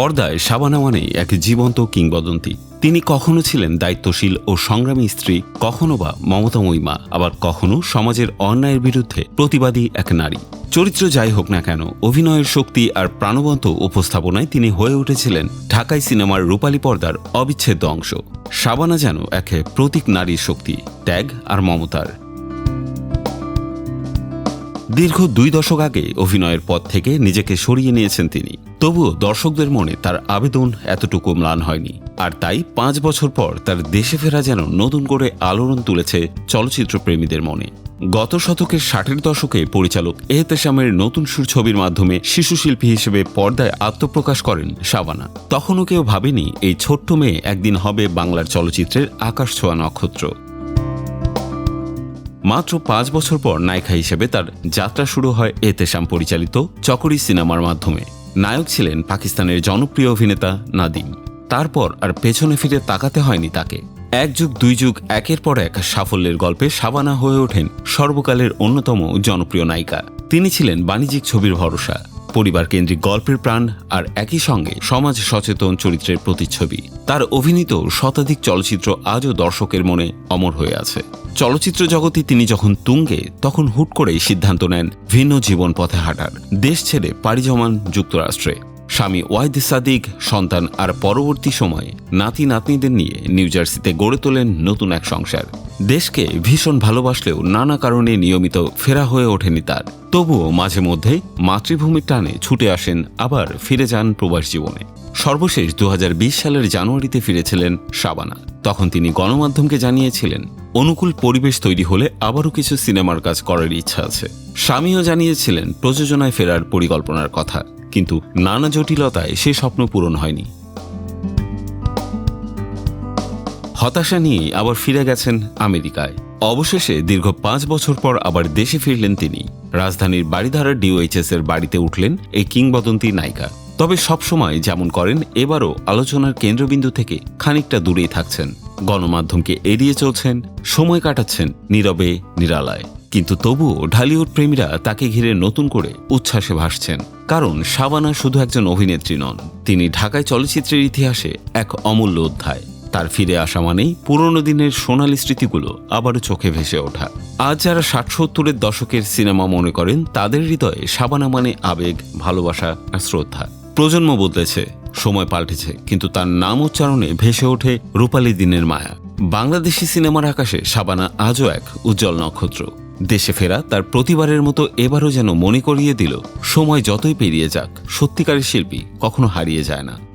পর্দায় শাবানা মানেই এক জীবন্ত কিংবদন্তি। তিনি কখনো ছিলেন দায়িত্বশীল ও সংগ্রামী স্ত্রী, কখনো বা মমতাময়ী মা, আবার কখনো সমাজের অন্যায়ের বিরুদ্ধে প্রতিবাদী এক নারী। চরিত্র যাই হোক না কেন, অভিনয়ের শক্তি আর প্রাণবন্ত উপস্থাপনায় তিনি হয়ে উঠেছিলেন ঢাকাই সিনেমার রূপালী পর্দার অবিচ্ছেদ্য অংশ। শাবানা যেন এক প্রতীক নারীর শক্তি, ত্যাগ আর মমতার। দীর্ঘ দুই দশক আগে অভিনয়ের পথ থেকে নিজেকে সরিয়ে নিয়েছেন তিনি। তবুও দর্শকদের মনে তার আবেদন এতটুকু ম্লান হয়নি। আর তাই পাঁচ বছর পর তার দেশে ফেরা যেন নতুন করে আলোড়ন তুলেছে চলচ্চিত্র প্রেমীদের মনে। গত শতকের ষাটের দশকে পরিচালক এহতেশামের নতুন সুর ছবির মাধ্যমে শিশু শিল্পী হিসেবে পর্দায় আত্মপ্রকাশ করেন শাবানা। তখনও কেউ ভাবেনি এই ছোট্ট মেয়ে একদিন হবে বাংলার চলচ্চিত্রের আকাশ ছোঁয়া নক্ষত্র। মাত্র পাঁচ বছর পর নায়িকা হিসেবে তার যাত্রা শুরু হয় এতেশাম পরিচালিত চকরি সিনেমার মাধ্যমে। নায়ক ছিলেন পাকিস্তানের জনপ্রিয় অভিনেতা নাদিম। তারপর আর পেছনে ফিরে তাকাতে হয়নি তাকে। এক যুগ, দুই যুগ, একের পর এক সাফল্যের গল্পে সাবানা হয়ে ওঠেন সর্বকালের অন্যতম জনপ্রিয় নায়িকা। তিনি ছিলেন বাণিজ্যিক ছবির ভরসা। পরিবার কেন্দ্রিক গল্পের প্রাণ আর একই সঙ্গে সমাজ সচেতন চরিত্রের প্রতিচ্ছবি। তার অভিনীত শতাধিক চলচ্চিত্র আজও দর্শকের মনে অমর হয়ে আছে। চলচ্চিত্র জগতে তিনি যখন তুঙ্গে, তখন হুট করেই সিদ্ধান্ত নেন ভিন্ন জীবন পথে হাঁটার। দেশ ছেড়ে পাড়ি জমান যুক্তরাষ্ট্রে। স্বামী ওয়াইদ সাদিক, সন্তান আর পরবর্তী সময়ে নাতি নাতনিদের নিয়ে নিউ জার্সিতে গড়ে তোলেন নতুন এক সংসার। দেশকে ভীষণ ভালোবাসলেও নানা কারণে নিয়মিত ফেরা হয়ে ওঠেনি তার। তবুও মাঝে মধ্যে মাতৃভূমির টানে ছুটে আসেন, আবার ফিরে যান প্রবাস জীবনে। সর্বশেষ দু হাজার বিশ সালের জানুয়ারিতে ফিরেছিলেন শাবানা। তখন তিনি গণমাধ্যমকে জানিয়েছিলেন, অনুকূল পরিবেশ তৈরি হলে আবারও কিছু সিনেমার কাজ করার ইচ্ছা আছে। স্বামীও জানিয়েছিলেন, প্রযোজনায় ফেরার পরিকল্পনার কথা। কিন্তু নানা জটিলতায় সে স্বপ্ন পূরণ হয়নি। হতাশা নিয়ে আবার ফিরে গেছেন আমেরিকায়। অবশেষে দীর্ঘ পাঁচ বছর পর আবার দেশে ফিরলেন তিনি। রাজধানীর বাড়িধারার ডিওএইচএস এর বাড়িতে উঠলেন এই কিংবদন্তি নায়িকা। তবে সবসময় যেমন করেন, এবারও আলোচনার কেন্দ্রবিন্দু থেকে খানিকটা দূরেই থাকছেন। গণমাধ্যমকে এড়িয়ে চলছেন, সময় কাটাচ্ছেন নীরবে, নিরালায়। কিন্তু তবুও ঢালিউড প্রেমীরা তাকে ঘিরে নতুন করে উচ্ছ্বাসে ভাসছেন। কারণ শাবানা শুধু একজন অভিনেত্রী নন, তিনি ঢাকায় চলচ্চিত্রের ইতিহাসে এক অমূল্য অধ্যায়। তার ফিরে আসা মানেই পুরনো দিনের সোনালি স্মৃতিগুলো আবারও চোখে ভেসে ওঠা। আজ যারা ষাট সত্তরের দশকের সিনেমা মনে করেন, তাদের হৃদয়ে শাবানা মানে আবেগ, ভালোবাসা আর শ্রদ্ধা। প্রজন্ম বদলেছে, সময় পাল্টেছে, কিন্তু তার নাম উচ্চারণে ভেসে ওঠে রূপালী দিনের মায়া। বাংলাদেশি সিনেমার আকাশে শাবানা আজও এক উজ্জ্বল নক্ষত্র। দেশে ফেরা তার প্রতিবারের মতো এবারও যেন মনে করিয়ে দিল, সময় যতই পেরিয়ে যাক, সত্যিকারের শিল্পী কখনো হারিয়ে যায় না।